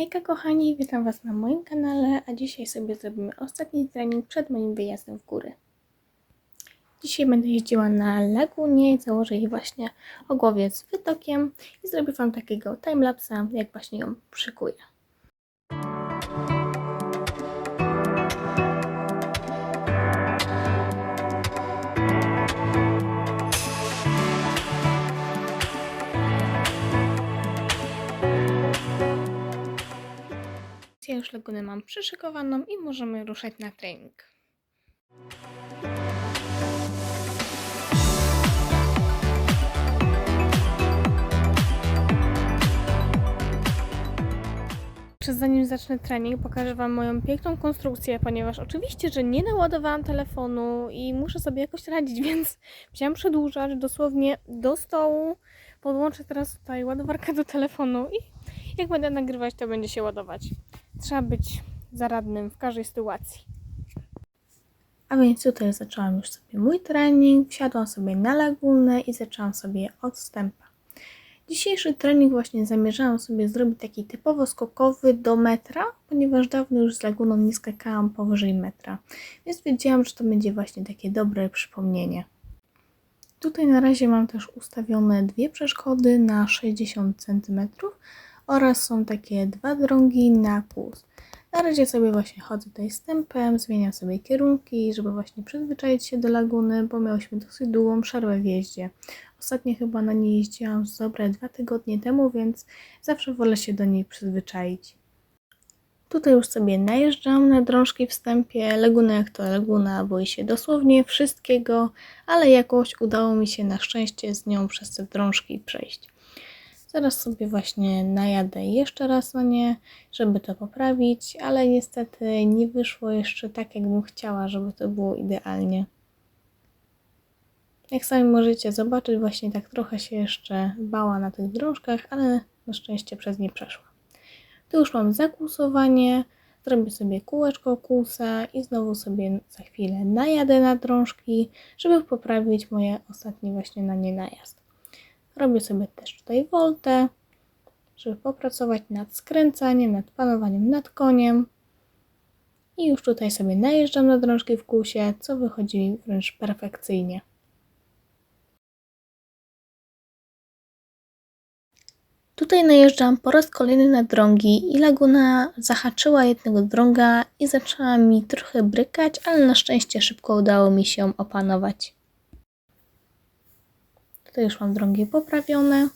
Hejka kochani, witam Was na moim kanale, a dzisiaj sobie zrobimy ostatni trening przed moim wyjazdem w góry. Dzisiaj będę jeździła na lagunie i założę jej właśnie o głowie z wytokiem i zrobię Wam takiego timelapsa, jak właśnie ją szykuję. Już lagunę mam przyszykowaną i możemy ruszać na trening. Czy zanim zacznę trening, pokażę Wam moją piękną konstrukcję, ponieważ oczywiście, że nie naładowałam telefonu i muszę sobie jakoś radzić, więc wziąłam przedłużacz dosłownie do stołu. Podłączę teraz tutaj ładowarkę do telefonu i jak będę nagrywać, to będzie się ładować. Trzeba być zaradnym w każdej sytuacji. A więc tutaj zaczęłam już sobie mój trening, wsiadłam sobie na lagunę i zaczęłam sobie od wstępa. Dzisiejszy trening właśnie zamierzałam sobie zrobić taki typowo skokowy do metra, ponieważ dawno już z laguną nie skakałam powyżej metra, więc wiedziałam, że to będzie właśnie takie dobre przypomnienie. Tutaj na razie mam też ustawione dwie przeszkody na 60 cm oraz są takie dwa drągi na kłus. Na razie sobie właśnie chodzę tutaj stępem, zmieniam sobie kierunki, żeby właśnie przyzwyczaić się do laguny, bo miałyśmy dosyć długą przerwę w jeździe. Ostatnio chyba na niej jeździłam z dobre dwa tygodnie temu, więc zawsze wolę się do niej przyzwyczaić. Tutaj już sobie najeżdżam na drążki wstępie. Laguna jak to laguna, boi się dosłownie wszystkiego, ale jakoś udało mi się na szczęście z nią przez te drążki przejść. Zaraz sobie właśnie najadę jeszcze raz na nie, żeby to poprawić, ale niestety nie wyszło jeszcze tak, jakbym chciała, żeby to było idealnie. Jak sami możecie zobaczyć, właśnie tak trochę się jeszcze bała na tych drążkach, ale na szczęście przez nie przeszła. Tu już mam zakłusowanie, zrobię sobie kółeczko kłusa i znowu sobie za chwilę najadę na drążki, żeby poprawić moje ostatnie właśnie na nie najazd. Robię sobie też tutaj woltę, żeby popracować nad skręcaniem, nad panowaniem nad koniem. I już tutaj sobie najeżdżam na drążki w kłusie, co wychodzi wręcz perfekcyjnie. Tutaj najeżdżam po raz kolejny na drągi i laguna zahaczyła jednego drąga i zaczęła mi trochę brykać, ale na szczęście szybko udało mi się ją opanować. Tutaj już mam drągi poprawione.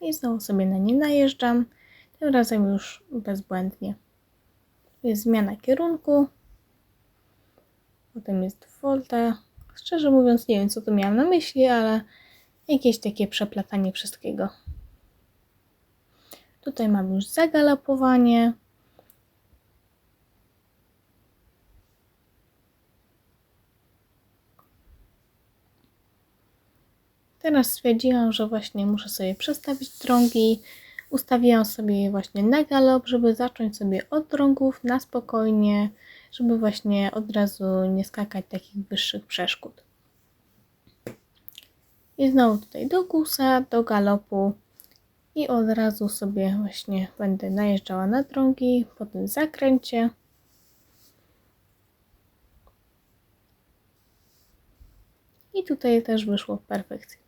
I znowu sobie na nie najeżdżam. Tym razem już bezbłędnie. Tu jest zmiana kierunku. Potem jest volta. Szczerze mówiąc nie wiem co tu miałam na myśli, ale jakieś takie przeplatanie wszystkiego. Tutaj mam już zagalopowanie. Teraz stwierdziłam, że właśnie muszę sobie przestawić drągi. Ustawiłam sobie je właśnie na galop, żeby zacząć sobie od drągów na spokojnie, żeby właśnie od razu nie skakać takich wyższych przeszkód. I znowu tutaj do gusa, do galopu i od razu sobie właśnie będę najeżdżała na drągi po tym zakręcie. I tutaj też wyszło perfekcyjnie.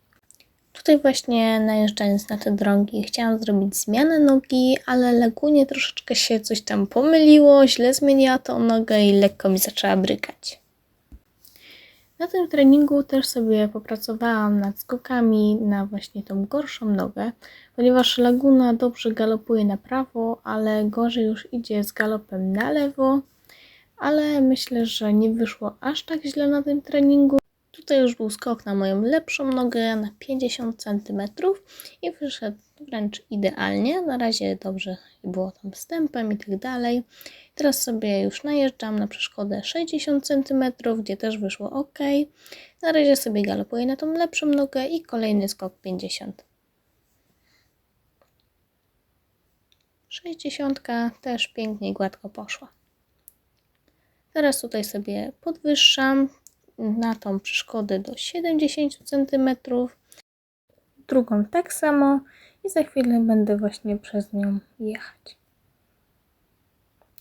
Tutaj właśnie najeżdżając na te drągi chciałam zrobić zmianę nogi, ale lagunie troszeczkę się coś tam pomyliło, źle zmieniła tą nogę i lekko mi zaczęła brykać. Na tym treningu też sobie popracowałam nad skokami na właśnie tą gorszą nogę, ponieważ Laguna dobrze galopuje na prawo, ale gorzej już idzie z galopem na lewo, ale myślę, że nie wyszło aż tak źle na tym treningu. Tutaj już był skok na moją lepszą nogę na 50 cm i wyszedł wręcz idealnie. Na razie dobrze było tam wstępem i tak dalej. Teraz sobie już najeżdżam na przeszkodę 60 cm, gdzie też wyszło ok. Na razie sobie galopuję na tą lepszą nogę i kolejny skok 50. 60 też pięknie i gładko poszła. Teraz tutaj sobie podwyższam na tą przeszkodę do 70 cm. Drugą tak samo i za chwilę będę właśnie przez nią jechać.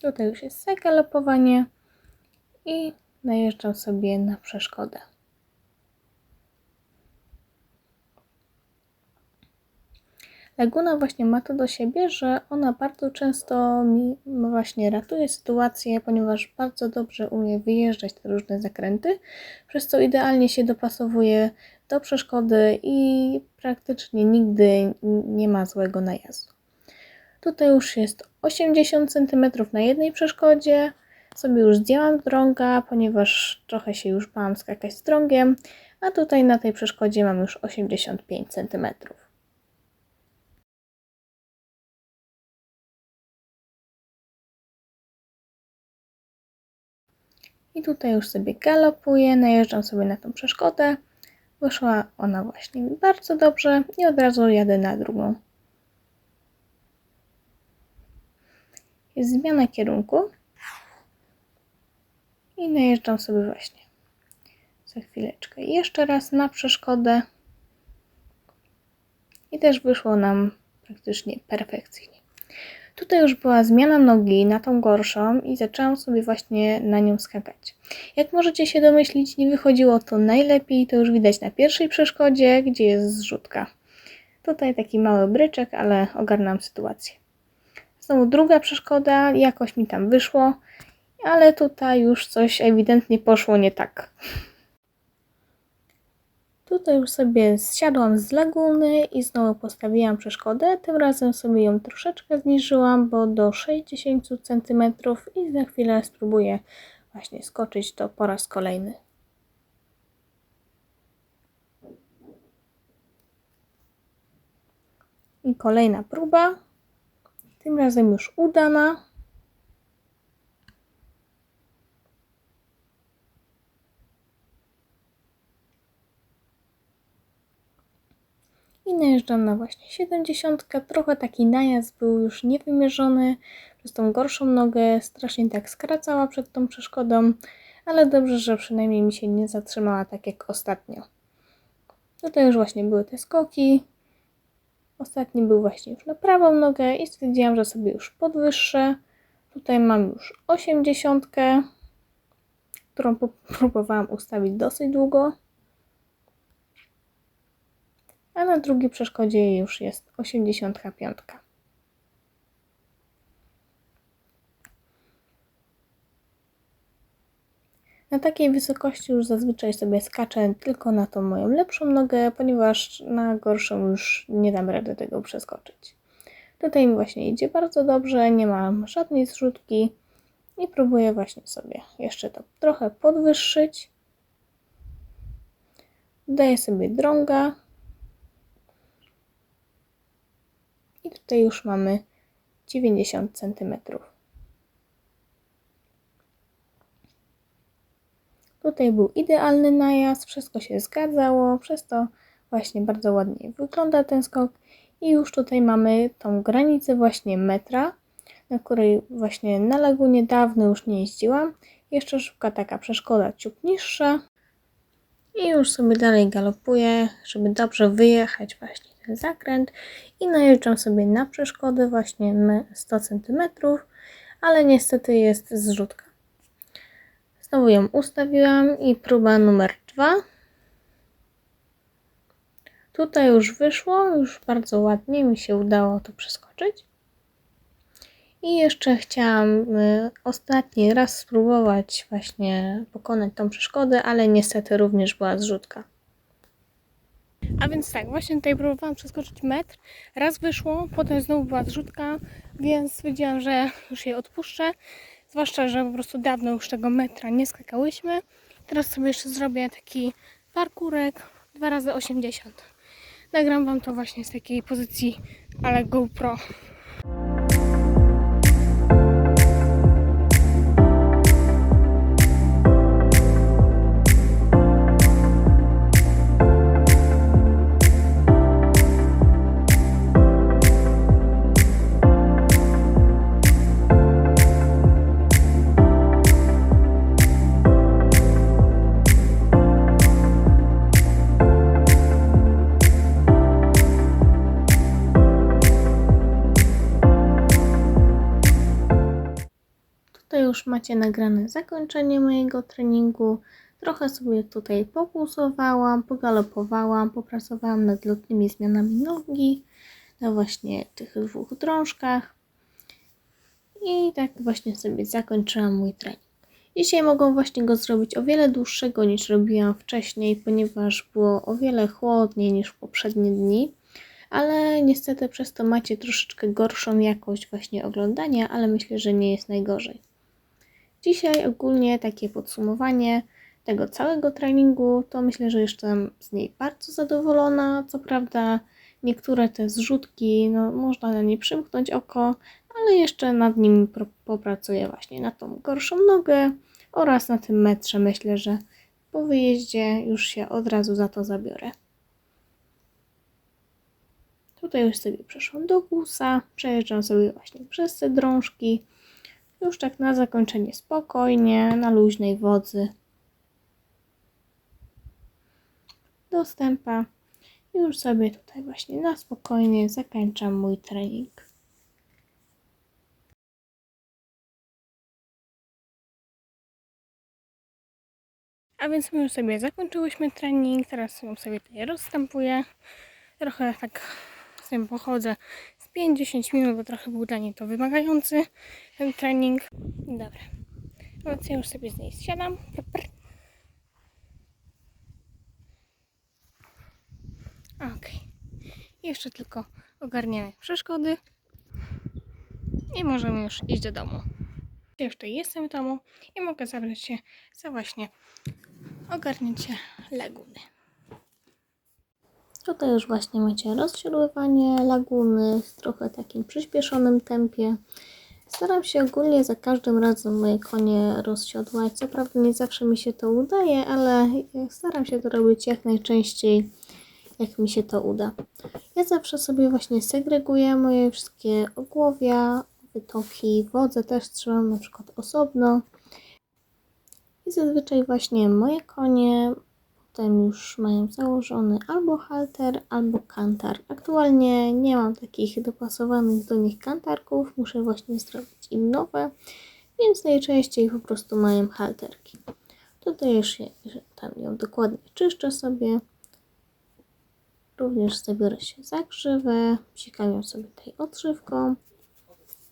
Tutaj już jest zagalopowanie i najeżdżam sobie na przeszkodę. Laguna właśnie ma to do siebie, że ona bardzo często mi właśnie ratuje sytuację, ponieważ bardzo dobrze umie wyjeżdżać te różne zakręty, przez co idealnie się dopasowuje do przeszkody i praktycznie nigdy nie ma złego najazdu. Tutaj już jest 80 cm na jednej przeszkodzie. Sobie już zdjęłam drąga, ponieważ trochę się już bałam skakać z drągiem, a tutaj na tej przeszkodzie mam już 85 cm. I tutaj już sobie galopuję, najeżdżam sobie na tą przeszkodę. Wyszła ona właśnie bardzo dobrze i od razu jadę na drugą. Jest zmiana kierunku. I najeżdżam sobie właśnie za chwileczkę. Jeszcze raz na przeszkodę. I też wyszło nam praktycznie perfekcyjnie. Tutaj już była zmiana nogi na tą gorszą i zaczęłam sobie właśnie na nią skakać. Jak możecie się domyślić, nie wychodziło to najlepiej, to już widać na pierwszej przeszkodzie, gdzie jest zrzutka. Tutaj taki mały bryczek, ale ogarnam sytuację. Znowu druga przeszkoda, jakoś mi tam wyszło, ale tutaj już coś ewidentnie poszło nie tak. Tutaj już sobie zsiadłam z laguny i znowu postawiłam przeszkodę. Tym razem sobie ją troszeczkę zniżyłam, bo do 60 cm i za chwilę spróbuję właśnie skoczyć to po raz kolejny. I kolejna próba. Tym razem już udana. I najeżdżam na właśnie 70. Trochę taki najazd był już niewymierzony. Przez tą gorszą nogę strasznie tak skracała przed tą przeszkodą. Ale dobrze, że przynajmniej mi się nie zatrzymała tak jak ostatnio. Tutaj już właśnie były te skoki. Ostatni był właśnie już na prawą nogę i stwierdziłam, że sobie już podwyższę. Tutaj mam już 80, którą próbowałam ustawić dosyć długo. A na drugiej przeszkodzie już jest 85. Na takiej wysokości już zazwyczaj sobie skaczę tylko na tą moją lepszą nogę, ponieważ na gorszą już nie dam rady tego przeskoczyć. Tutaj mi właśnie idzie bardzo dobrze, nie mam żadnej zrzutki i próbuję właśnie sobie jeszcze to trochę podwyższyć. Daję sobie drąga i tutaj już mamy 90 centymetrów. Tutaj był idealny najazd, wszystko się zgadzało, przez to właśnie bardzo ładnie wygląda ten skok. I już tutaj mamy tą granicę właśnie metra, na której właśnie na lagunie dawno już nie jeździłam. Jeszcze szuka taka przeszkoda ciut niższa. I już sobie dalej galopuję, żeby dobrze wyjechać właśnie ten zakręt. I najeżdżam sobie na przeszkodę właśnie 100 cm, ale niestety jest zrzutka. Znowu ją ustawiłam i próba numer dwa. Tutaj już wyszło, już bardzo ładnie mi się udało to przeskoczyć. I jeszcze chciałam y, ostatni raz spróbować właśnie pokonać tą przeszkodę, ale niestety również była zrzutka. A więc tak, właśnie tutaj próbowałam przeskoczyć metr. Raz wyszło, potem znowu była zrzutka, więc stwierdziłam, że już jej odpuszczę. Zwłaszcza, że po prostu dawno już tego metra nie skakałyśmy. Teraz sobie jeszcze zrobię taki parkurek 2 razy 80 Nagram Wam to właśnie z takiej pozycji, ale GoPro. Już macie nagrane zakończenie mojego treningu. Trochę sobie tutaj populsowałam, pogalopowałam, popracowałam nad lotnymi zmianami nogi na właśnie tych dwóch drążkach. I tak właśnie sobie zakończyłam mój trening. Dzisiaj mogłam właśnie go zrobić o wiele dłuższego niż robiłam wcześniej, ponieważ było o wiele chłodniej niż w poprzednie dni. Ale niestety przez to macie troszeczkę gorszą jakość właśnie oglądania, ale myślę, że nie jest najgorzej. Dzisiaj ogólnie takie podsumowanie tego całego treningu, to myślę, że jestem z niej bardzo zadowolona. Co prawda niektóre te zrzutki, no można na nie przymknąć oko, ale jeszcze nad nim popracuję właśnie na tą gorszą nogę oraz na tym metrze. Myślę, że po wyjeździe już się od razu za to zabiorę. Tutaj już sobie przeszłam do gusa, przejeżdżam sobie właśnie przez te drążki. Już tak na zakończenie spokojnie, na luźnej wodzy. Dostępa. I już sobie tutaj właśnie na spokojnie zakończam mój trening. A więc my już sobie zakończyłyśmy trening, teraz ją sobie tutaj rozstępuję. Trochę tak z tym pochodzę 5-10 minut, bo trochę był dla niej to wymagający ten trening. Dobra, więc ja już sobie z niej zsiadam. Okej. Jeszcze tylko ogarniamy przeszkody i możemy już iść do domu. Jeszcze jestem w domu i mogę zabrać się za właśnie ogarnięcie laguny. Tutaj już właśnie macie rozsiodływanie laguny w trochę takim przyspieszonym tempie. Staram się ogólnie za każdym razem moje konie rozsiodłać. Co prawda nie zawsze mi się to udaje, ale staram się to robić jak najczęściej, jak mi się to uda. Ja zawsze sobie właśnie segreguję moje wszystkie ogłowia, wytoki, wodze też trzymam na przykład osobno. I zazwyczaj właśnie moje konie potem już mają założony albo halter, albo kantar. Aktualnie nie mam takich dopasowanych do nich kantarków, muszę właśnie zrobić im nowe, więc najczęściej po prostu mają halterki. Tutaj już je, że tam ją dokładnie czyszczę sobie. Również zabiorę się za grzywę, psikam ją sobie tej odżywką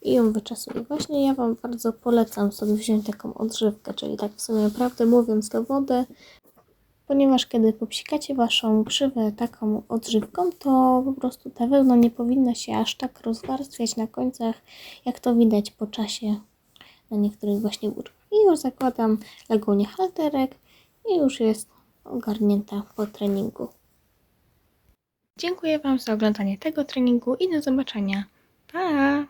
i ją wyczesuję. Właśnie ja Wam bardzo polecam sobie wziąć taką odżywkę, czyli tak w sumie prawdę mówiąc to wodę, ponieważ kiedy popsikacie Waszą grzywę taką odżywką, to po prostu ta wełna nie powinna się aż tak rozwarstwiać na końcach, jak to widać po czasie na niektórych właśnie łódkach. I już zakładam lagunię halterek i już jest ogarnięta po treningu. Dziękuję Wam za oglądanie tego treningu i do zobaczenia. Pa!